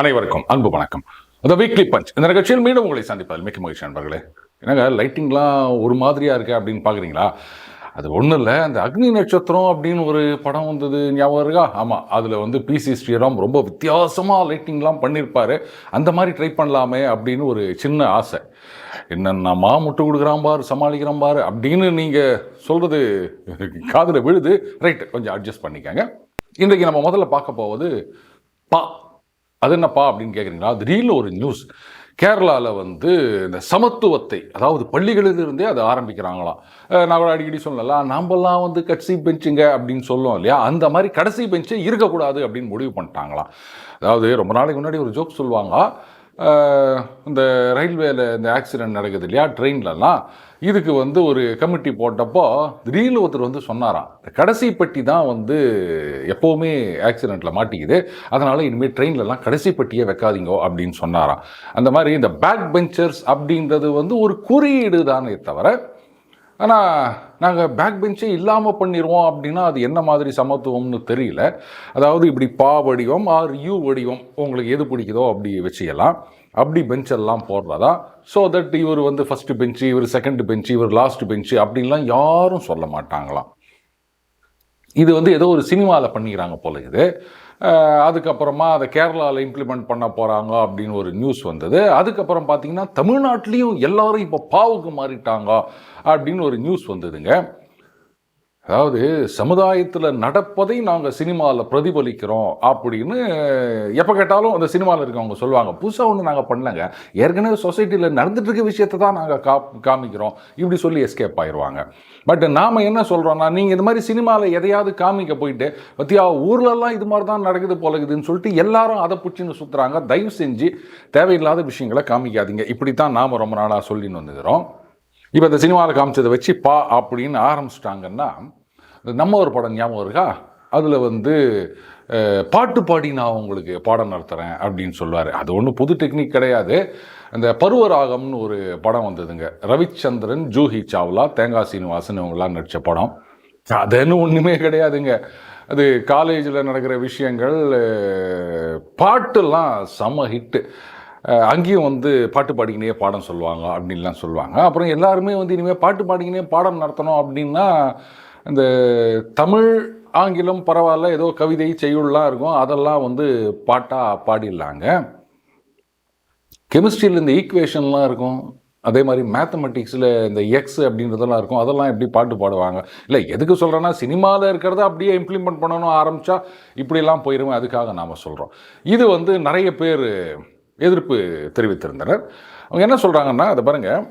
அனைவருக்கும் அன்பு வணக்கம். அந்த வீக்லி பஞ்ச் இந்த நிகழ்ச்சியில் மீண்டும் உங்களை சந்திப்பதில் மிக்க மகிழ்ச்சி நண்பர்களே. என்னங்க லைட்டிங்லாம் ஒரு மாதிரியாக இருக்கு அப்படின்னு பார்க்குறீங்களா அது ஒன்றும் இல்லை அந்த அக்னி நட்சத்திரம் அப்படின்னு ஒரு படம் வந்தது ஞாபகம் இருக்கா? ஆமாம் அதில் வந்து பிசி ஸ்ரீராம் ரொம்ப வித்தியாசமாக லைட்டிங்லாம் பண்ணியிருப்பாரு அந்த மாதிரி ட்ரை பண்ணலாமே அப்படின்னு ஒரு சின்ன ஆசை. என்னென்னமா முட்டு கொடுக்குறான் பார் சமாளிக்கிறான் பார் அப்படின்னு நீங்கள் சொல்கிறது காதில் விழுது. ரைட் கொஞ்சம் அட்ஜஸ்ட் பண்ணிக்கங்க. இன்றைக்கு நம்ம முதல்ல பார்க்க போவது பா. அது என்னப்பா அப்படின்னு கேட்குறீங்களா திடீர்னு ஒரு நியூஸ் கேரளாவில் வந்து இந்த சமத்துவத்தை அதாவது பள்ளிகளிலிருந்தே அதை ஆரம்பிக்கிறாங்களாம் நான் கூட அடிக்கடி சொல்லலாம் நாமெல்லாம் வந்து கடைசி பெஞ்சுங்க அப்படின்னு சொல்லுவோம் இல்லையா? அந்த மாதிரி கடைசி பெஞ்சே இருக்கக்கூடாது அப்படின்னு முடிவு பண்ணிட்டாங்களாம். அதாவது ரொம்ப நாளைக்கு முன்னாடி ஒரு ஜோக் சொல்லுவாங்க இந்த ரயில்வேல இந்த ஆக்சிடென்ட் நடக்குது இல்லையா ட்ரெயின்லலாம் இதுக்கு வந்து ஒரு கமிட்டி போட்டப்போ திடீர்னு ஒருத்தர் வந்து சொன்னாராம் கடைசி பெட்டி தான் வந்து எப்போவுமே ஆக்சிடெண்ட்டில் மாட்டிக்குது அதனால் இனிமேல் ட்ரெயின்லலாம் கடைசி பெட்டியே வைக்காதீங்க அப்படின்னு சொன்னாராம். அந்த மாதிரி இந்த பேக் பெஞ்சர்ஸ் அப்படின்றது வந்து ஒரு குறியீடு தானே தவிர ஆனால் நாங்கள் பேக் பெஞ்சே இல்லாமல் பண்ணிடுவோம் அப்படின்னா அது என்ன மாதிரி சமத்துவம்னு தெரியல. அதாவது இப்படி பா வடிவம் ஆர் யூ வடிவம் உங்களுக்கு எது பிடிக்குதோ அப்படி வச்சுக்கலாம் அப்படி பெஞ்செல்லாம் போடுறதா? ஸோ தட் இவர் வந்து ஃபஸ்ட்டு பெஞ்சு இவர் செகண்ட் பெஞ்சு இவர் லாஸ்ட் பெஞ்சு அப்படின்லாம் யாரும் சொல்ல மாட்டாங்களாம். இது வந்து ஏதோ ஒரு சினிமாவில் பண்ணிக்கிறாங்க போல இது. அதுக்கப்புறமா அதை கேரளாவில் இம்ப்ளிமெண்ட் பண்ண போகிறாங்க அப்படின்னு ஒரு நியூஸ் வந்தது. அதுக்கப்புறம் பார்த்தீங்கன்னா தமிழ்நாட்டிலையும் எல்லாரும் இப்போ பாவுக்கு மாறிட்டாங்க அப்படின்னு ஒரு நியூஸ் வந்ததுங்க. அதாவது சமுதாயத்தில் நடப்பதை நாங்கள் சினிமாவில் பிரதிபலிக்கிறோம் அப்படின்னு எப்போ கேட்டாலும் அந்த சினிமாவில் இருக்கவங்க சொல்லுவாங்க. புதுசாக ஒன்று நாங்கள் பண்ணலங்க. ஏற்கனவே சொசைட்டியில் நடந்துட்டு இருக்க விஷயத்தை தான் நாங்கள் கா காமிக்கிறோம். இப்படி சொல்லி எஸ்கேப் ஆயிடுவாங்க பட் நாம் என்ன சொல்கிறோம்னா நீங்கள் இந்த மாதிரி சினிமாவில் எதையாவது காமிக்க போயிட்டு பத்தியா ஊர்லெல்லாம் இது மாதிரி தான் நடக்குது போலகுதுன்னு சொல்லிட்டு எல்லாரும் அதை பிடிச்சின்னு சுற்றுறாங்க தயவு செஞ்சு தேவையில்லாத விஷயங்களை காமிக்காதீங்க. இப்படி தான் நாம் ரொம்ப நாளாக சொல்லின்னு வந்துக்கிறோம். இப்போ இந்த சினிமாவில் காமிச்சதை வச்சு பா அப்படின்னு ஆரம்பிச்சிட்டாங்கன்னா நம்ம ஒரு படம் ஞாபகம் இருக்கா? அதில் வந்து பாட்டு பாடி நான் உங்களுக்கு பாடம் நடத்துகிறேன் அப்படின்னு சொல்லுவார். அது ஒன்றும் புது டெக்னிக் கிடையாது. அந்த பருவராகம்னு ஒரு படம் வந்ததுங்க. ரவிச்சந்திரன் ஜூஹி சாவ்லா தேங்காய் சீனிவாசன் இவங்களாம் நடித்த படம். அதுன்னு ஒன்றுமே கிடையாதுங்க. அது காலேஜில் நடக்கிற விஷயங்கள் பாட்டுலாம் செம ஹிட்டு அங்கேயும் வந்து பாட்டு பாடிக்கினே பாடம் சொல்லுவாங்க அப்படின்லாம் சொல்லுவாங்க. அப்புறம் எல்லாருமே வந்து இனிமேல் பாட்டு பாடிக்கினே பாடம் நடத்தணும் அப்படின்னா இந்த தமிழ் ஆங்கிலம் பரவாயில்ல ஏதோ கவிதை செய்யுள்லாம் இருக்கும். அதெல்லாம் வந்து பாட்டாக பாடிடலாங்க. கெமிஸ்ட்ரியில் இந்த ஈக்குவேஷன்லாம் இருக்கும். அதே மாதிரி மேத்தமெட்டிக்ஸில் இந்த எக்ஸ் அப்படின்றதெல்லாம் இருக்கும். அதெல்லாம் எப்படி பாட்டு பாடுவாங்க? இல்லை எதுக்கு சொல்கிறேன்னா சினிமாவில் இருக்கிறத அப்படியே இம்ப்ளிமெண்ட் பண்ணணும் ஆரம்பித்தா இப்படிலாம் போயிடுவேன் அதுக்காக நாம் சொல்கிறோம் இது வந்து நிறைய பேர் எதிர்ப்பு தெரிவித்திருந்தனர். அவங்க என்ன சொல்கிறாங்கன்னா அதை பாருங்கள்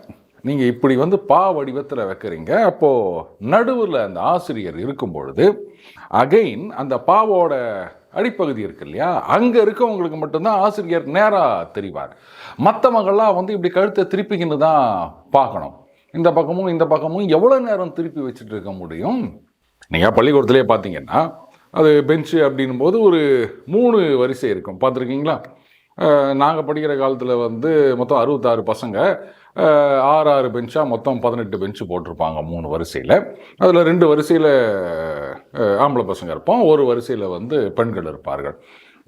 நீங்கள் இப்படி வந்து பா வடிவத்தில் வைக்கிறீங்க. அப்போது நடுவில் அந்த ஆசிரியர் இருக்கும் பொழுது அகைன் அந்த பாவோட அடிப்பகுதி இருக்கு இல்லையா? அங்கே இருக்கவங்களுக்கு மட்டும்தான் ஆசிரியர் நேராக தெரிவார். மற்றவங்கெல்லாம் வந்து இப்படி கழுத்தை திருப்பிக்கின்னு தான் பார்க்கணும். இந்த பக்கமும் இந்த பக்கமும் எவ்வளோ நேரம் திருப்பி வச்சுட்டு இருக்க முடியும்? நீங்கள் பள்ளிக்கூடத்திலே பார்த்தீங்கன்னா அது பெஞ்சு அப்படின்னும் போது ஒரு மூணு வரிசை இருக்கும். பார்த்துருக்கீங்களா? நாங்கள் படிக்கிற காலத்தில் வந்து மொத்தம் அறுபத்தாறு பசங்க. ஆறு ஆறு பெஞ்சாக மொத்தம் பதினெட்டு பெஞ்சு போட்டிருப்பாங்க மூணு வரிசையில். அதில் ரெண்டு வரிசையில் ஆம்பளை பசங்க இருப்போம். ஒரு வரிசையில் வந்து பெண்கள் இருப்பார்கள்.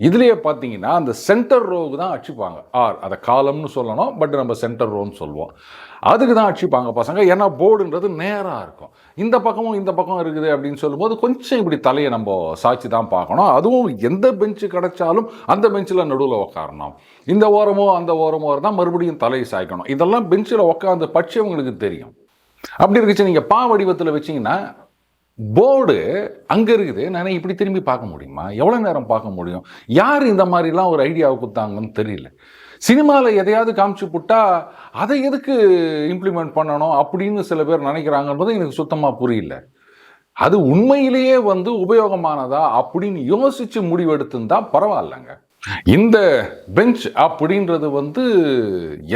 இதுலேயே பார்த்தீங்கன்னா அந்த சென்டர் ரோவுக்கு தான் அடிச்சுப்பாங்க. ஆர் அதை காலம்னு சொல்லணும் பட் நம்ம சென்டர் ரோன்னு சொல்லுவோம் அதுக்கு தான் அடிச்சுப்பாங்க பசங்க. ஏன்னா போர்டுன்றது நேராக இருக்கும். இந்த பக்கமும் இந்த பக்கம் இருக்குது அப்படின்னு சொல்லும்போது கொஞ்சம் இப்படி தலையை நம்ம சாய்ச்சி தான் பார்க்கணும். அதுவும் எந்த பெஞ்சு கிடைச்சாலும் அந்த பெஞ்சில் நடுவில் உட்காரணும் இந்த ஓரமோ அந்த ஓரமோ இருந்தால் மறுபடியும் தலையை சாய்க்கணும். இதெல்லாம் பெஞ்சில் உட்காந்து படிச்சவங்களுக்கு தெரியும். அப்படி இருந்துச்சு நீங்கள் பா வடிவத்தில் வச்சிங்கன்னா போர்டு அங்கே இருக்குது. நான் இப்படி திரும்பி பார்க்க முடியுமா? எவ்வளோ நேரம் பார்க்க முடியும்? யார் இந்த மாதிரிலாம் ஒரு ஐடியாவை கொடுத்தாங்கன்னு தெரியல. சினிமாவில் எதையாவது காமிச்சு புட்டா அதை எதுக்கு இம்ப்ளிமெண்ட் பண்ணணும் அப்படின்னு சில பேர் நினைக்கிறாங்கன்றது எனக்கு சுத்தமாக புரியல. அது உண்மையிலேயே வந்து உபயோகமானதா அப்படின்னு யோசிச்சு தான் பரவாயில்லைங்க. இந்த பெஞ்ச் அப்படின்றது வந்து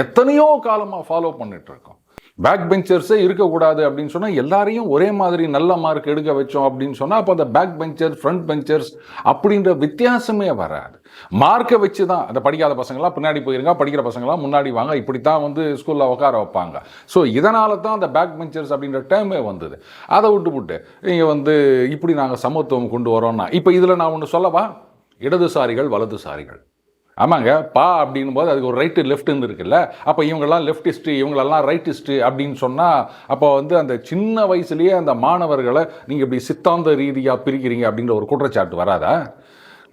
எத்தனையோ காலமாக ஃபாலோ பண்ணிட்டு இருக்கோம். பேக் பெஞ்சர்ஸே இருக்கக்கூடாது அப்படின்னு சொன்னால் எல்லாரையும் ஒரே மாதிரி நல்ல மார்க் எடுக்க வச்சோம் அப்படின்னு சொன்னால் அப்போ அந்த பேக் பெஞ்சர் ஃப்ரண்ட் பெஞ்சர்ஸ் அப்படின்ற வித்தியாசமே வராது. மார்க்கை வச்சு தான் அந்த படிக்காத பசங்களாம் பின்னாடி போயிருங்க படிக்கிற பசங்களாம் முன்னாடி வாங்க இப்படி தான் வந்து ஸ்கூலில் உட்கார வைப்பாங்க. ஸோ இதனால தான் அந்த பேக் பெஞ்சர்ஸ் அப்படின்ற டேர்மே வந்தது. அதை விட்டு விட்டு இங்கே வந்து இப்படி நாங்கள் சமத்துவம் கொண்டு வரோம்னா இப்போ இதில் நான் ஒன்று சொல்லவா? இடதுசாரிகள் வலதுசாரிகள். ஆமாங்க பா அப்படின் போது அதுக்கு ஒரு ரைட்டு லெஃப்ட்னு இருக்குல்ல. அப்போ இவங்கெல்லாம் லெஃப்டிஸ்ட்டு இவங்களெல்லாம் ரைட்டிஸ்ட்டு அப்படின்னு சொன்னால் அப்போ வந்து அந்த சின்ன வயசுலேயே அந்த மாணவர்களை நீங்கள் இப்படி சித்தாந்த ரீதியாக பிரிக்கிறீங்க அப்படின்ற ஒரு குற்றச்சாட்டு வராதா?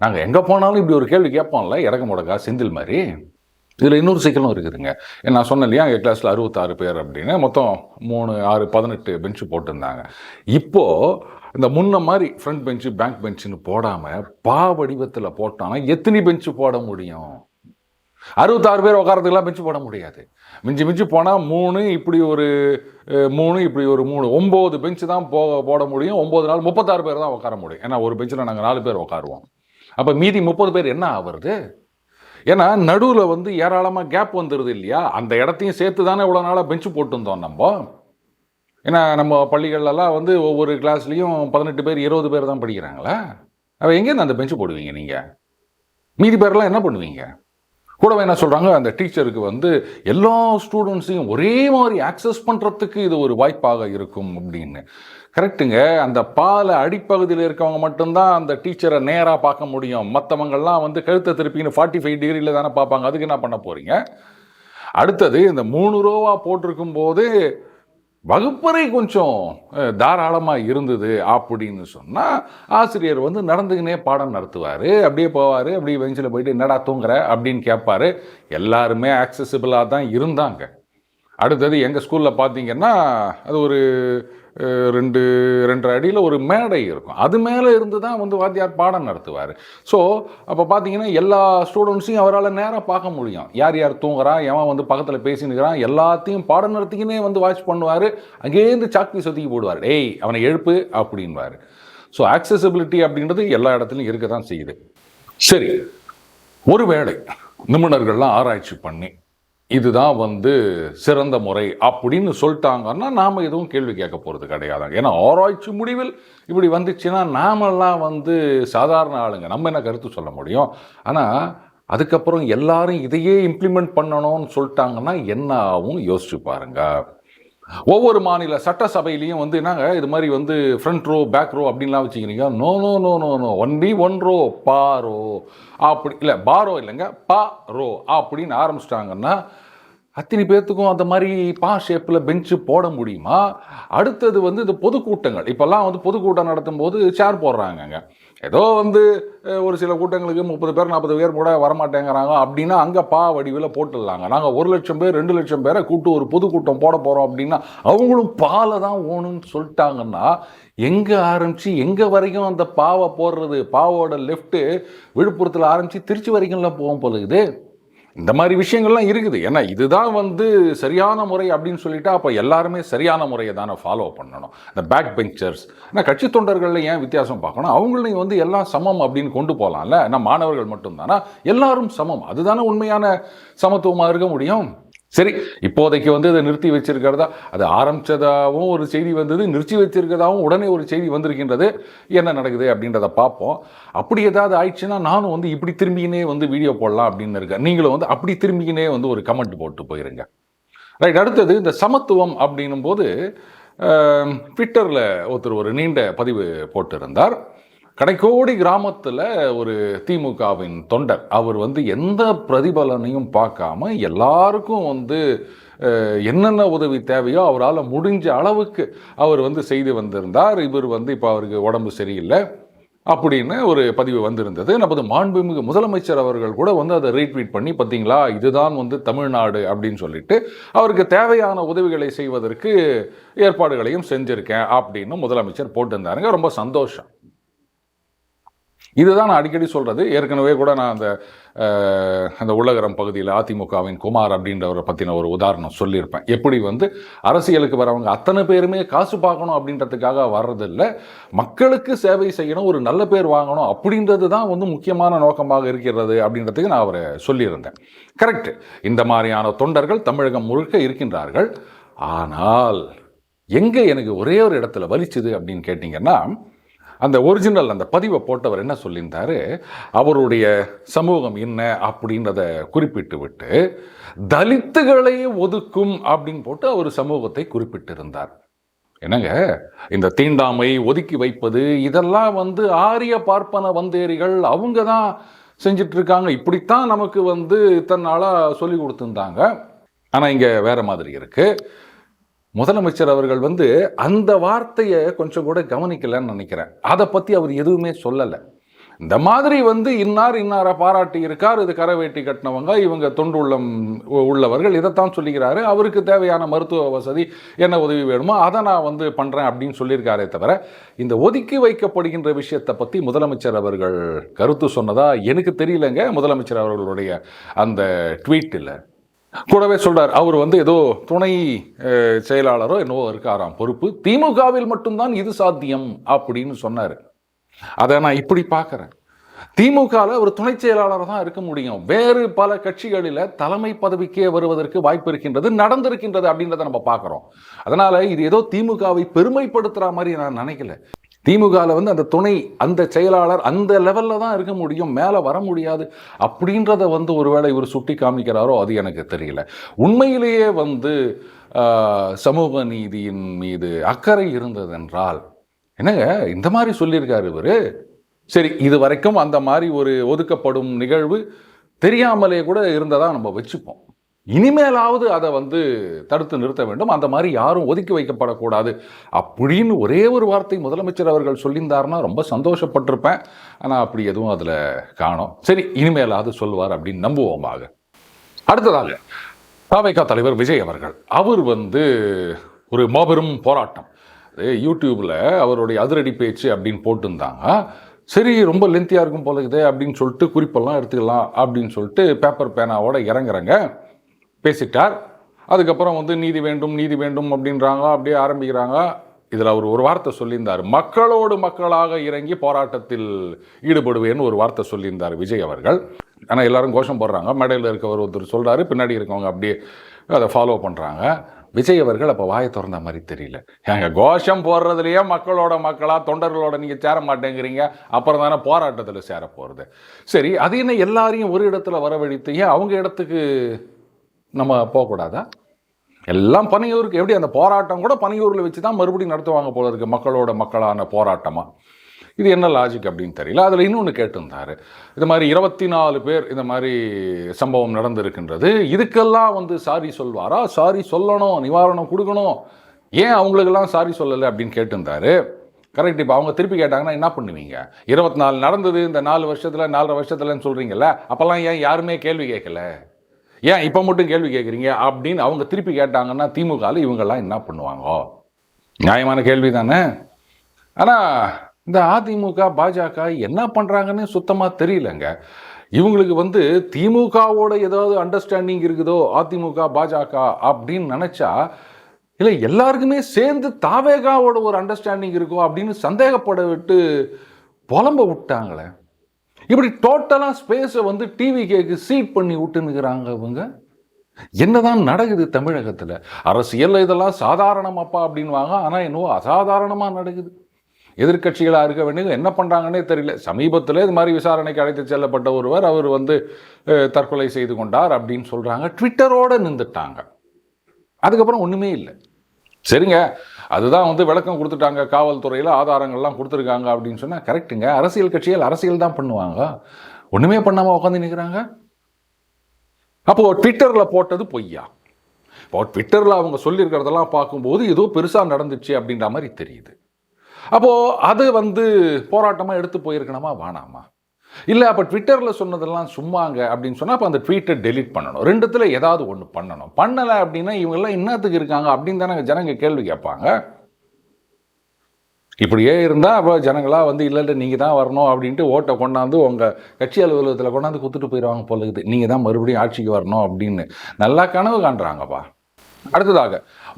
நாங்கள் எங்கே போனாலும் இப்படி ஒரு கேள்வி கேட்போம்ல இடக்க முடக்கா செந்தில் மாதிரி. இதில் இன்னொரு சிக்கலும் இருக்குதுங்க. நான் சொன்னேன் இல்லையா எங்கள் கிளாஸில் அறுபத்தாறு பேர் அப்படின்னு. மொத்தம் மூணு ஆறு பதினெட்டு பெஞ்சு போட்டிருந்தாங்க. இப்போது இந்த முன்ன மாதிரி ஃப்ரண்ட் பெஞ்சு பேங்க் பெஞ்சுன்னு போடாமல் பா வடிவத்தில் போட்டான்னா எத்தனை பெஞ்சு போட முடியும்? அறுபத்தாறு பேர் உட்காரத்துக்குலாம் பெஞ்சு போட முடியாது. மிஞ்சி மிஞ்சி போனால் மூணு இப்படி ஒரு மூணு இப்படி ஒரு மூணு. ஒம்பது பெஞ்சு தான் போ போட முடியும். ஒம்பது நாள் முப்பத்தாறு பேர் தான் உட்கார முடியும். ஏன்னா ஒரு பெஞ்சில் நாங்கள் நாலு பேர் உட்காருவோம் அப்போ மீதி முப்பது பேர் என்ன ஆகுறது ஏன்னா நடுவில் வந்து ஏராளமாக கேப் வந்துடுது இல்லையா? அந்த இடத்தையும் சேர்த்து தானே இவ்வளோ நாளாக பெஞ்சு போட்டிருந்தோம் நம்ம. ஏன்னா நம்ம பள்ளிகள்லாம் வந்து ஒவ்வொரு கிளாஸ்லேயும் பதினெட்டு பேர் இருபது பேர் தான் படிக்கிறாங்களா? அவள் எங்கேருந்து அந்த பெஞ்சு போடுவீங்க நீங்கள் மீதி பேர்லாம் என்ன பண்ணுவீங்க? கூடவே என்ன சொல்கிறாங்க அந்த டீச்சருக்கு வந்து எல்லா ஸ்டூடெண்ட்ஸையும் ஒரே மாதிரி ஆக்சஸ் பண்ணுறதுக்கு இது ஒரு வாய்ப்பாக இருக்கும் அப்படின்னு. கரெக்டுங்க அந்த பாலை அடிப்பகுதியில் இருக்கவங்க மட்டும்தான் அந்த டீச்சரை நேராக பார்க்க முடியும். மற்றவங்கெல்லாம் வந்து கழுத்தை திருப்பின்னு ஃபார்ட்டி ஃபைவ் டிகிரியில் தானே பார்ப்பாங்க. அதுக்கு என்ன பண்ண போகிறீங்க அடுத்தது இந்த மூணு ரூபா போட்டிருக்கும் போது வகுப்பறை கொஞ்சம் தாராளமாக இருந்தது அப்படின்னு சொன்னால் ஆசிரியர் வந்து நடந்துக்கினே பாடம் நடத்துவார். அப்படியே போவார். அப்படியே பெஞ்சில் போயிட்டு என்னடா தூங்குற? அப்படின்னு கேட்பாரு எல்லாருமே ஆக்சசிபிளாக தான் இருந்தாங்க. அடுத்தது எங்கள் ஸ்கூலில் பார்த்தீங்கன்னா அது ஒரு ரெண்டு ரெண்டரை அடியில் ஒரு மேடை இருக்கும். அது மேலே இருந்து தான் வந்து வாத்தியார் பாடம் நடத்துவார். ஸோ அப்போ பார்த்தீங்கன்னா எல்லா ஸ்டூடெண்ட்ஸையும் அவரால் நேராக பார்க்க முடியும். யார் யார் தூங்குறான் எவன் வந்து பக்கத்தில் பேசினுக்கிறான் எல்லாத்தையும் பாடம் நடத்திக்கினே வந்து வாட்ச் பண்ணுவார். அங்கேருந்து சாக்கி சொத்திக்கி போடுவார். டேய் அவனை எழுப்பு அப்படின்வார் ஸோ ஆக்சசபிலிட்டி அப்படின்றது எல்லா இடத்துலையும் இருக்க தான் செய்யுது. சரி. ஒருவேளை நிபுணர்கள்லாம் ஆராய்ச்சி பண்ணி இதுதான் வந்து சிறந்த முறை அப்படின்னு சொல்லிட்டாங்கன்னா நாம் எதுவும் கேள்வி கேட்க போகிறது கிடையாது. ஏன்னா ஆராய்ச்சி முடிவில் இப்படி வந்துச்சுன்னா நாமெல்லாம் வந்து சாதாரண ஆளுங்க. நம்ம என்ன கருத்து சொல்ல முடியும்? ஆனால் அதுக்கப்புறம் எல்லாரும் இதையே இம்ப்ளிமெண்ட் பண்ணணும்னு சொல்லிட்டாங்கன்னா என்ன ஆகும் யோசிச்சு பாருங்க. ஒவ்வொரு மாநில சட்டசபையிலையும் வந்து என்னங்க? இது மாதிரி வந்து ஃப்ரண்ட் ரோ பேக் ரோ அப்படின்லாம் வச்சுக்கிறீங்க. No no no no no only one row borrow அப்படி இல்லை பாரோ இல்லைங்க. பா ரோ அப்படின்னு ஆரம்பிச்சிட்டாங்கன்னா அத்தனை பேர்த்துக்கும் அந்த மாதிரி பா ஷேப்பில் பெஞ்சு போட முடியுமா? அடுத்தது வந்து இந்த பொதுக்கூட்டங்கள். இப்போல்லாம் வந்து பொதுக்கூட்டம் நடத்தும் போது சேர் போடுறாங்கங்க. ஏதோ வந்து ஒரு சில கூட்டங்களுக்கு முப்பது பேர் நாற்பது பேர் கூட வரமாட்டேங்கிறாங்க அப்படின்னா அங்கே பா வடிவில் போட்டுடலாங்க. நாங்கள் ஒரு லட்சம் பேர் ரெண்டு லட்சம் பேரை கூட்டு ஒரு பொதுக்கூட்டம் போட போகிறோம் அப்படின்னா அவங்களும் பாலை தான் ஓணும்னு சொல்லிட்டாங்கன்னா எங்கே ஆரம்பித்து எங்கே வரைக்கும் அந்த பாவை போடுறது? பாவோட லெஃப்ட்டு விழுப்புரத்தில் ஆரம்பித்து திருச்சி வரைக்கும்லாம் போகும் போலுக்குது இந்த மாதிரி விஷயங்கள்லாம் இருக்குது. ஏன்னா இதுதான் வந்து சரியான முறை அப்படின்னு சொல்லிட்டா அப்போ எல்லாருமே சரியான முறையை தானே ஃபாலோ பண்ணணும். இந்த பேக் பெஞ்சர்ஸ் ஆனால் கட்சி தொண்டர்களில் ஏன் வித்தியாசம் பார்க்கணும்? அவங்களையும் வந்து எல்லாம் சமம் அப்படின்னு கொண்டு போகலாம்ல ஏன்னா மாணவர்கள் மட்டும்தானா? எல்லாரும் சமம். அதுதானே உண்மையான சமத்துவமாக இருக்க முடியும்? சரி இப்போதைக்கு வந்து அதை நிறுத்தி வச்சிருக்கிறதா? அது ஆரம்பிச்சதாகவும் ஒரு செய்தி வந்தது நிறுத்தி வச்சிருக்கிறதாவும் உடனே ஒரு செய்தி வந்திருக்கின்றது. என்ன நடக்குது அப்படின்றத பார்ப்போம். அப்படி ஏதாவது ஆயிடுச்சுன்னா நானும் வந்து இப்படி திரும்பிக்கினே வந்து வீடியோ போடலாம் அப்படின்னு இருக்கேன். நீங்களும் வந்து அப்படி திரும்பிக்கினே வந்து ஒரு கமெண்ட் போட்டு போயிருங்க. ரைட் அடுத்தது இந்த சமத்துவம் அப்படின்னும் போது ட்விட்டரில் ஒருத்தர் ஒரு நீண்ட பதிவு போட்டிருந்தார். கடைக்கோடி கிராமத்தில் ஒரு திமுகவின் தொண்டர். அவர் வந்து எந்த பிரதிபலனையும் பார்க்காம எல்லாருக்கும் வந்து என்னென்ன உதவி தேவையோ அவரால் முடிஞ்ச அளவுக்கு அவர் வந்து செய்து வந்திருந்தார். இவர் வந்து இப்போ அவருக்கு உடம்பு சரியில்லை அப்படின்னு ஒரு பதிவு வந்திருந்தது. நமது மாண்புமிகு முதலமைச்சர் அவர்கள் கூட வந்து அதை ரீட்வீட் பண்ணி பார்த்தீங்களா இதுதான் வந்து தமிழ்நாடு அப்படின்னு சொல்லிட்டு அவருக்கு தேவையான உதவிகளை செய்வதற்கு ஏற்பாடுகளையும் செஞ்சுருக்கேன் அப்படின்னு முதலமைச்சர் போட்டிருந்தாருங்க. ரொம்ப சந்தோஷம். இதுதான் நான் அடிக்கடி சொல்கிறது ஏற்கனவே கூட நான் அந்த அந்த உள்ளகரம் பகுதியில் அதிமுகவின் குமார் அப்படின்றவரை பற்றின ஒரு உதாரணம் சொல்லியிருப்பேன். எப்படி வந்து அரசியலுக்கு வரவங்க அத்தனை பேருமே காசு பார்க்கணும் அப்படின்றதுக்காக வர்றதில்ல. மக்களுக்கு சேவை செய்யணும் ஒரு நல்ல பேர் வாங்கணும் அப்படின்றது தான் வந்து முக்கியமான நோக்கமாக இருக்கிறது அப்படின்றதுக்கு நான் அவரை சொல்லியிருந்தேன். கரெக்டு இந்த மாதிரியான தொண்டர்கள் தமிழகம் முழுக்க இருக்கின்றார்கள். ஆனால் எங்கே எனக்கு ஒரே ஒரு இடத்துல வலிச்சுது அப்படின்னு கேட்டிங்கன்னா அந்த ஒரிஜினல் அந்த பதிவை போட்டவர் என்ன சொல்லியிருந்தாரு? அவருடைய சமூகம் என்ன அப்படின்றத குறிப்பிட்டு விட்டு தலித்துகளை ஒதுக்கும் அப்படின்னு போட்டு அவர் சமூகத்தை குறிப்பிட்டிருந்தார். என்னங்க? இந்த தீண்டாமை ஒதுக்கி வைப்பது இதெல்லாம் வந்து ஆரிய பார்ப்பன வந்தேரிகள் அவங்க தான் செஞ்சிட்ருக்காங்க. இப்படித்தான் நமக்கு வந்து இத்தனை நாளாக சொல்லி கொடுத்துருந்தாங்க. ஆனால் இங்கே வேறு மாதிரி இருக்குது முதலமைச்சர் அவர்கள் வந்து அந்த வார்த்தையை கொஞ்சம் கூட கவனிக்கலன்னு நினைக்கிறேன். அதை பற்றி அவர் எதுவுமே சொல்லலை. இந்த மாதிரி வந்து இன்னார் இன்னாரை பாராட்டி இருக்கார் இது கரவேட்டி கட்டினவங்க இவங்க தொண்டு உள்ளம் உள்ளவர்கள் இதைத்தான் சொல்லிக்கிறாரு. அவருக்கு தேவையான மருத்துவ வசதி என்ன உதவி வேணுமோ அதை நான் வந்து பண்ணுறேன் அப்படின்னு சொல்லியிருக்காரே தவிர இந்த ஒதுக்கி வைக்கப்படுகின்ற விஷயத்தை பற்றி முதலமைச்சர் அவர்கள் கருத்து சொன்னதா எனக்கு தெரியலங்க. முதலமைச்சர் அவர்களுடைய அந்த ட்வீட்டில். கூடவே சொல்கிறார் அவர் வந்து ஏதோ துணை செயலாளரோ என்னவோ இருக்காராம் பொறுப்பு. திமுகவில் மட்டும்தான் இது சாத்தியம் அப்படின்னு சொன்னார். அதை நான் இப்படி பார்க்குறேன். திமுகவில் ஒரு துணை செயலாளராக தான் இருக்க முடியும். வேறு பல கட்சிகளில் தலைமை பதவிக்கே வருவதற்கு வாய்ப்பு இருக்கின்றது நடந்திருக்கின்றது அப்படின்றத நம்ம பார்க்குறோம். அதனால் இது ஏதோ திமுகவை பெருமைப்படுத்துகிற மாதிரி நான் நினைக்கல. திமுகவில் வந்து அந்த துணை அந்த செயலாளர் அந்த லெவலில் தான் இருக்க முடியும் மேலே வர முடியாது அப்படின்றத வந்து ஒருவேளை இவர் சுட்டி காமிக்கிறாரோ அது எனக்கு தெரியல. உண்மையிலேயே வந்து சமூக நீதியின் மீது அக்கறை இருந்ததென்றால் என்னங்க இந்த மாதிரி சொல்லியிருக்காரு இவர்? சரி இது வரைக்கும் அந்த மாதிரி ஒரு ஒதுக்கப்படும் நிகழ்வு தெரியாமலே கூட இருந்ததாக நம்ம வச்சுப்போம். இனிமேலாவது அதை வந்து தடுத்து நிறுத்த வேண்டும். அந்த மாதிரி யாரும் ஒதுக்கி வைக்கப்படக்கூடாது. அப்படின்னு ஒரே ஒரு வார்த்தை முதலமைச்சர் அவர்கள் சொல்லியிருந்தாருன்னா ரொம்ப சந்தோஷப்பட்டிருப்பேன். ஆனால் அப்படி எதுவும் அதில் காணோம். சரி இனிமேலாவது சொல்லுவார் அப்படின்னு நம்புவோமாக. அடுத்ததாக தாவைக்கா தலைவர் விஜய் அவர்கள். அவர் வந்து ஒரு மாபெரும் போராட்டம். அதே யூடியூப்பில் அவருடைய அதிரடி பேச்சு அப்படின்னு போட்டிருந்தாங்க. சரி ரொம்ப லென்த்தியாக இருக்கும் போல இதே அப்படின்னு சொல்லிட்டு குறிப்பெல்லாம் எடுத்துக்கலாம் அப்படின்னு சொல்லிட்டு பேப்பர் பேனாவோட இறங்குறங்க. பேசிட்டார். அதுக்கப்புறம் வந்து நீதி வேண்டும் நீதி வேண்டும் அப்படின்றாங்க அப்படியே ஆரம்பிக்கிறாங்க. இதில் அவர் ஒரு வார்த்தை சொல்லியிருந்தார். மக்களோடு மக்களாக இறங்கி போராட்டத்தில் ஈடுபடுவேன்னு ஒரு வார்த்தை சொல்லியிருந்தார் விஜய் அவர்கள். ஆனால் எல்லாரும் கோஷம் போடுறாங்க. மேடையில் இருக்கவர் ஒருத்தர் சொல்கிறாரு பின்னாடி இருக்கவங்க அப்படியே அதை ஃபாலோ பண்ணுறாங்க விஜய் அவர்கள் அப்போ வாயை திறந்த மாதிரி தெரியல. ஏங்க கோஷம் போடுறதுலையே மக்களோட மக்களாக தொண்டர்களோட நீங்கள் சேர மாட்டேங்கிறீங்க. அப்புறம் தானே போராட்டத்தில் சேர போகிறது சரி அது என்ன எல்லாரையும் ஒரு இடத்துல வரவழைத்து ஏன் அவங்க இடத்துக்கு நம்ம போகக்கூடாதா? எல்லாம் பனையூருக்கு எப்படி அந்த போராட்டம் கூட பனையூரில் வச்சு தான் மறுபடியும் நடத்துவாங்க போல இருக்கு மக்களோட மக்களான போராட்டமாக இது என்ன லாஜிக் அப்படின்னு தெரியல. அதில் இன்னொன்று கேட்டிருந்தாரு. இது மாதிரி இருபத்தி நாலு பேர் இந்த மாதிரி சம்பவம் நடந்திருக்கின்றது. இதுக்கெல்லாம் வந்து சாரி சொல்வாரா? சாரி சொல்லணும் நிவாரணம் கொடுக்கணும். ஏன் அவங்களுக்கெல்லாம் சாரி சொல்லலை அப்படின்னு கேட்டிருந்தாரு? கரெக்ட் இப்போ அவங்க திருப்பி கேட்டாங்கன்னா என்ன பண்ணுவீங்க? இருபத்தி நாலு நடந்தது இந்த நாலு வருஷத்தில் நாலரை வருஷத்துலன்னு சொல்கிறீங்கல்ல அப்போல்லாம் ஏன் யாருமே கேள்வி கேட்கல? ஏன் இப்போ மட்டும் கேள்வி கேட்குறீங்க அப்படின்னு அவங்க திருப்பி கேட்டாங்கன்னா திமுகவில் இவங்கெல்லாம் என்ன பண்ணுவாங்க? நியாயமான கேள்வி தானே ஆனால் இந்த அதிமுக பாஜக என்ன பண்ணுறாங்கன்னு சுத்தமாக தெரியலங்க. இவங்களுக்கு வந்து திமுகவோட ஏதாவது அண்டர்ஸ்டாண்டிங் இருக்குதோ அதிமுக பாஜக அப்படின்னு நினச்சா இல்லை எல்லாருக்குமே சேர்ந்து தாவேகாவோட ஒரு அண்டர்ஸ்டாண்டிங் இருக்கோ அப்படின்னு சந்தேகப்பட விட்டு புலம்ப விட்டாங்களே. இப்படி டோட்டலாக ஸ்பேஸை வந்து டிவி கேக்கு சீட் பண்ணி விட்டுனுக்குறாங்க இவங்க. என்னதான் நடக்குது தமிழகத்தில்? அரசியல் இதெல்லாம் சாதாரணமாப்பா அப்படின்வாங்க ஆனால் என்னவோ அசாதாரணமாக நடக்குது. எதிர்க்கட்சிகளாக இருக்க வேண்டியது என்ன பண்ணுறாங்கன்னே தெரியல. சமீபத்தில் இது மாதிரி விசாரணைக்கு அழைத்து செல்லப்பட்ட ஒருவர் அவர் வந்து தற்கொலை செய்து கொண்டார் அப்படின்னு சொல்கிறாங்க ட்விட்டரோடு நின்றுட்டாங்க. அதுக்கப்புறம் ஒன்றுமே இல்லை. சரிங்க. அதுதான் வந்து விளக்கம் கொடுத்துட்டாங்க. காவல்துறையில் ஆதாரங்கள்லாம் கொடுத்துருக்காங்க அப்படின்னு சொன்னால் கரெக்டுங்க அரசியல் கட்சிகள் அரசியல் தான் பண்ணுவாங்க ஒன்றுமே பண்ணாமல் உட்காந்து நிற்கிறாங்க அப்போது ட்விட்டரில் போட்டது பொய்யா? இப்போ ட்விட்டரில் அவங்க சொல்லியிருக்கிறதெல்லாம் பார்க்கும்போது ஏதோ பெருசாக நடந்துச்சு அப்படின்ற மாதிரி தெரியுது. அப்போது அது வந்து போராட்டமாக எடுத்து போயிருக்கணுமா? வேணாமா? இல்லை அப்போ ட்விட்டரில் சொன்னதெல்லாம் சும்மாங்க அப்படின்னு சொன்னால் அப்போ அந்த ட்வீட்டை டெலீட் பண்ணணும். ரெண்டுத்தில் ஏதாவது ஒன்று பண்ணணும். பண்ணலை அப்படின்னா இவங்கெல்லாம் என்னத்துக்கு இருக்காங்க அப்படின்னு தானே ஜனங்க கேள்வி கேட்பாங்க. இப்படியே இருந்தால் அப்போ ஜனங்களாக வந்து இல்லை இல்லை நீங்கள் தான் வரணும் அப்படின்ட்டு ஓட்டை கொண்டாந்து உங்கள் கட்சி அலுவலகத்தில் கொண்டாந்து கொடுத்துட்டு போயிடுவாங்க போல இருக்குது. நீங்கள் தான் மறுபடியும் ஆட்சிக்கு வரணும் அப்படின்னு நல்லா கனவு காண்றாங்கப்பா. அடுத்ததாக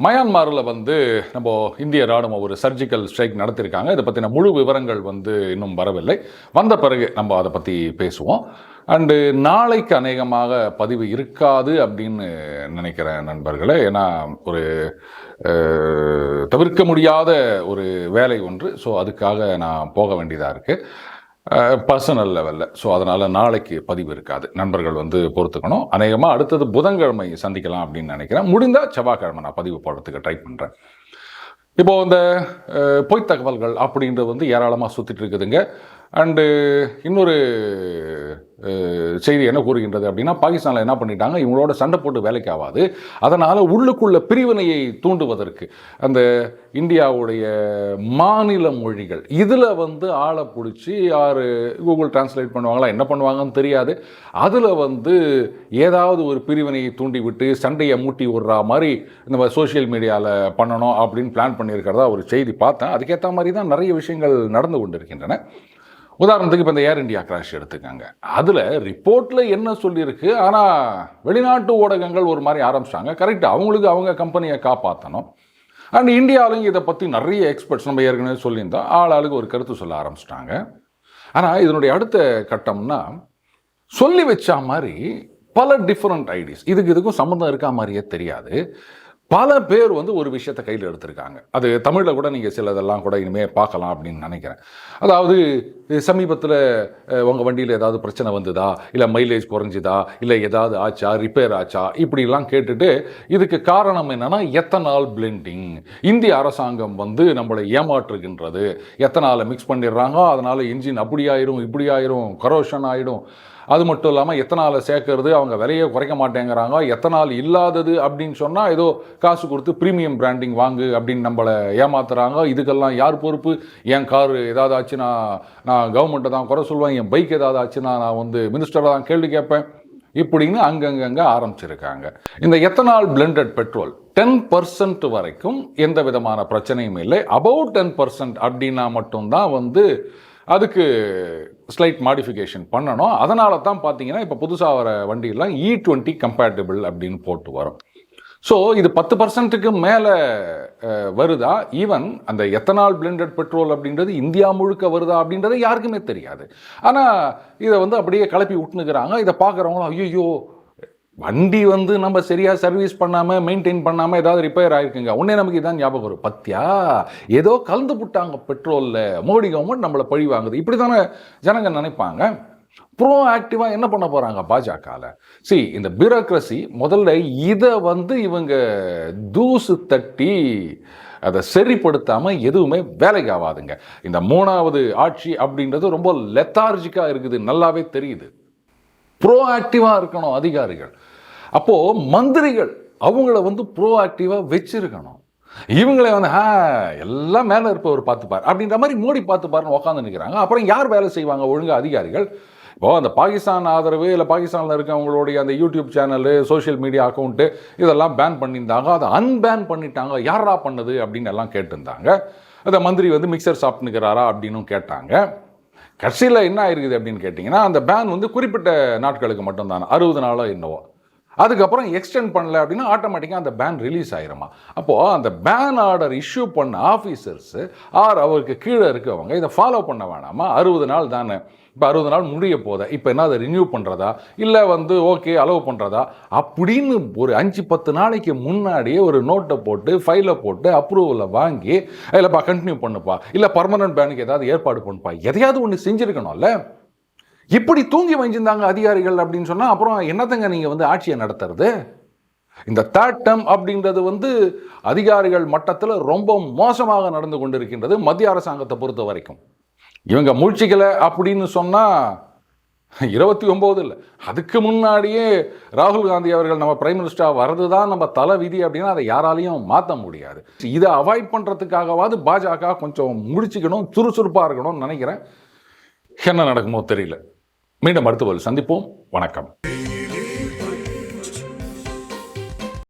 மயான்மாரில் வந்து நம்ம இந்திய ராணுவம் ஒரு சர்ஜிக்கல் ஸ்ட்ரைக் நடத்தியிருக்காங்க இதை பற்றின முழு விவரங்கள் வந்து இன்னும் வரவில்லை. வந்த பிறகு நம்ம அதை பற்றி பேசுவோம். அண்டு நாளைக்கு அநேகமாக பதிவு இருக்காது அப்படின்னு நினைக்கிறேன் நண்பர்களே ஏன்னா ஒரு தவிர்க்க முடியாத ஒரு வேலை ஒன்று. ஸோ அதுக்காக நான் போக வேண்டியதாக இருக்குது பர்சனல் லெவலில் ஸோ அதனால் நாளைக்கு பதிவு இருக்காது. நண்பர்கள் வந்து பொறுத்துக்கணும். அநேகமாக அடுத்தது புதன்கிழமை சந்திக்கலாம் அப்படின்னு நினைக்கிறேன். முடிந்தால் செவ்வாய்க்கிழமை நான் பதிவு போடுறதுக்கு ட்ரை பண்ணுறேன் இப்போது இந்த பொய் பொய்த் தகவல்கள் அப்படின்றது வந்து ஏராளமாக சுற்றிட்டு இருக்குதுங்க. அண்டு இன்னொரு செய்தி என்ன கூறுகின்றது அப்படின்னா பாகிஸ்தானில் என்ன பண்ணிட்டாங்க? இவங்களோட சண்டை போட்டு வேலைக்கு ஆகாது. அதனால் உள்ளுக்குள்ள பிரிவினையை தூண்டுவதற்கு அந்த இந்தியாவுடைய மாநில மொழிகள் இதில் வந்து ஆளை பிடிச்சி யார் கூகுள் டிரான்ஸ்லேட் பண்ணுவாங்களா என்ன பண்ணுவாங்கன்னு தெரியாது. அதில் வந்து ஏதாவது ஒரு பிரிவினையை தூண்டிவிட்டு சண்டையை மூட்டி விடுறா மாதிரி இந்த சோஷியல் மீடியாவில் பண்ணணும் அப்படின்னு பிளான் பண்ணியிருக்கிறதா ஒரு செய்தி பார்த்தேன். அதுக்கேற்ற மாதிரி தான் நிறைய விஷயங்கள் நடந்து கொண்டிருக்கின்றன. உதாரணத்துக்கு இப்போ இந்த ஏர் இண்டியா கிராஷ் எடுத்துக்காங்க. அதில் ரிப்போர்ட்டில் என்ன சொல்லியிருக்கு? ஆனால் வெளிநாட்டு ஊடகங்கள் ஒரு மாதிரி ஆரம்பிச்சிட்டாங்க. கரெக்டாக அவங்களுக்கு அவங்க கம்பெனியை காப்பாற்றணும் அண்ட் இந்தியாவிலையும் இதை பற்றி நிறைய எக்ஸ்பர்ட்ஸ் நம்ம ஏற்கனவே சொல்லியிருந்தோம் ஆள் ஆளுக்கு ஒரு கருத்து சொல்ல ஆரம்பிச்சிட்டாங்க. ஆனால் இதனுடைய அடுத்த கட்டம்னா சொல்லி வச்சா மாதிரி பல டிஃப்ரெண்ட் ஐடிஸ் இதுக்கு இதுக்கும் சம்மந்தம் இருக்கா மாதிரியே தெரியாது. பல பேர் வந்து ஒரு விஷயத்தை கையில் எடுத்திருக்காங்க. அது தமிழில் கூட நீங்கள் சிலதெல்லாம் கூட இனிமேல் பார்க்கலாம் அப்படின்னு நினைக்கிறேன். அதாவது சமீபத்தில் உங்கள் வண்டியில் ஏதாவது பிரச்சனை வந்ததா? இல்லை மைலேஜ் குறைஞ்சுதா? இல்லை ஏதாவது ஆச்சா? ரிப்பேர் ஆச்சா? இப்படிலாம் கேட்டுட்டு இதுக்கு காரணம் என்னென்னா எத்தனால் பிளெண்டிங் இந்திய அரசாங்கம் வந்து நம்மளை ஏமாற்றுகின்றது. எத்தனாலை மிக்ஸ் பண்ணிடுறாங்க? அதனால் இன்ஜின் அப்படி ஆயிரும் இப்படி ஆயிரும் கரோஷன் ஆகிடும் அது மட்டும் இல்லாமல் எத்தனால் சேர்க்கறது அவங்க விலையை குறைக்க மாட்டேங்கிறாங்க எத்தனால் இல்லாதது அப்படின்னு சொன்னால் ஏதோ காசு கொடுத்து ப்ரீமியம் பிராண்டிங் வாங்கு அப்படின்னு நம்மளை ஏமாத்துறாங்க. இதுக்கெல்லாம் யார் பொறுப்பு? என் கார் ஏதாவது ஆச்சுன்னா நான் கவர்மெண்ட்டை தான் குறை சொல்லுவேன் என் பைக் ஏதாவது ஆச்சுன்னா நான் வந்து மினிஸ்டரை தான் கேள்வி கேட்பேன் இப்படின்னு அங்கங்கங்கே ஆரம்பிச்சிருக்காங்க. இந்த ethanol blended petrol ten percent வரைக்கும் எந்த விதமான பிரச்சனையும் இல்லை. அபவுட் டென் பர்சன்ட் அப்படின்னா மட்டும்தான் வந்து அதுக்கு ஸ்லைட் மாடிஃபிகேஷன் பண்ணணும். அதனால தான் பார்த்தீங்கன்னா இப்போ புதுசாக வர வண்டியெல்லாம் இ டுவெண்ட்டி கம்பேட்டபிள் அப்படின்னு போட்டு வரும். ஸோ இது பத்து பர்சன்ட்டுக்கு மேலே வருதா? ஈவன் அந்த எத்தனால் பிளெண்டட் பெட்ரோல் அப்படின்றது இந்தியா முழுக்க வருதா அப்படின்றது யாருக்குமே தெரியாது. ஆனால் இதை வந்து அப்படியே கிளப்பி விட்டுனுக்குறாங்க இதை பார்க்குறவங்களும் ஐயோ வண்டி வந்து நம்ம சரியாக சர்வீஸ் பண்ணாமல் மெயின்டைன் பண்ணாமல் ஏதாவது ரிப்பேர் ஆகிருக்குங்க உடனே நமக்கு இதான் ஞாபகம் வரும். பத்தியா? ஏதோ கலந்து புட்டாங்க பெட்ரோலில் மோடி கவர்மெண்ட் நம்மளை பழி வாங்குது. இப்படி தானே ஜனங்க நினைப்பாங்க. ப்ரோ ஆக்டிவாக என்ன பண்ண போகிறாங்க பாஜகவில் சி இந்த பியூரோக்ரஸி முதல்ல இதை வந்து இவங்க தூசு தட்டி அதை சரிப்படுத்தாமல் எதுவுமே வேலைக்கு ஆகாதுங்க இந்த மூணாவது ஆட்சி அப்படின்றது ரொம்ப லெத்தார்ஜிக்காக இருக்குது. நல்லாவே தெரியுது. ப்ரோ ஆக்டிவாக இருக்கணும் அதிகாரிகள். அப்போது மந்திரிகள் அவங்கள வந்து ப்ரோ ஆக்டிவாக வச்சுருக்கணும். இவங்களே வந்து ஆ எல்லாம் மேலே இருப்பவர் பார்த்துப்பார். அப்படின்ற மாதிரி மோடி பார்த்துப்பாருன்னு உட்காந்து நிற்கிறாங்க அப்புறம் யார் வேலை செய்வாங்க ஒழுங்காக அதிகாரிகள்? இப்போ அந்த பாகிஸ்தான் ஆதரவு இல்லை பாகிஸ்தானில் இருக்கவங்களுடைய அந்த YouTube channel social media account இதெல்லாம் பேன் பண்ணியிருந்தாங்க. அதை அன்பேன் பண்ணிட்டாங்க. யாரா பண்ணது? அப்படின்னு எல்லாம் கேட்டிருந்தாங்க. அந்த மந்திரி வந்து மிக்சர் சாப்பிட்டுக்கிறாரா அப்படின்னும் கேட்டாங்க. கடைசியில் என்ன ஆயிருக்குது அப்படின்னு கேட்டிங்கன்னா அந்த பேன் வந்து குறிப்பிட்ட நாட்களுக்கு மட்டும்தான்? அறுபது நாளோ என்னவோ. அதுக்கப்புறம் எக்ஸ்டெண்ட் பண்ணல அப்படின்னா ஆட்டோமேட்டிக்காக அந்த பேன் ரிலீஸ் ஆயிருமா? அப்போது அந்த பேன் ஆர்டர் இஷ்யூ பண்ண ஆஃபீஸர்ஸு ஆர் அவருக்கு கீழே இருக்கவங்க இதை ஃபாலோ பண்ண வேணாமா? அறுபது நாள் தானே. இப்போ அறுபது நாள் முடிய போதா? இப்போ என்ன அதை ரினியூ பண்ணுறதா இல்லை வந்து ஓகே அலோவ் பண்ணுறதா அப்படின்னு ஒரு அஞ்சு பத்து நாளைக்கு முன்னாடியே ஒரு நோட்டை போட்டு ஃபைலை போட்டு அப்ரூவலை வாங்கி இல்லைப்பா கண்டினியூ பண்ணுப்பா. இல்லை பர்மனன்ட் பேனுக்கு ஏதாவது ஏற்பாடு பண்ணுப்பா. எதையாவது ஒன்று செஞ்சுருக்கணும்ல? இப்படி தூங்கி வஞ்சிருந்தாங்க அதிகாரிகள் அப்படின்னு சொன்னால் அப்புறம் என்னத்தங்க நீங்கள் வந்து ஆட்சியை நடத்துறது? இந்த தேர்ட் டேர்ம் அப்படின்றது வந்து அதிகாரிகள் மட்டத்தில் ரொம்ப மோசமாக நடந்து கொண்டிருக்கின்றது மத்திய அரசாங்கத்தை பொறுத்த வரைக்கும். இவங்க மூழ்கிக்கலை அப்படின்னு சொன்னால் இருபத்தி ஒம்பது இல்லை அதுக்கு முன்னாடியே ராகுல் காந்தி அவர்கள் நம்ம பிரைம் மினிஸ்டராக வர்றது தான் நம்ம தலை விதி அப்படின்னா அதை யாராலையும் மாற்ற முடியாது. இதை அவாய்ட் பண்ணுறதுக்காகவாது பாஜக கொஞ்சம் முடிச்சுக்கணும் சுறுசுறுப்பாக இருக்கணும்னு நினைக்கிறேன். என்ன நடக்குமோ தெரியல. மீண்டும் அடுத்த சந்திப்போம். வணக்கம்.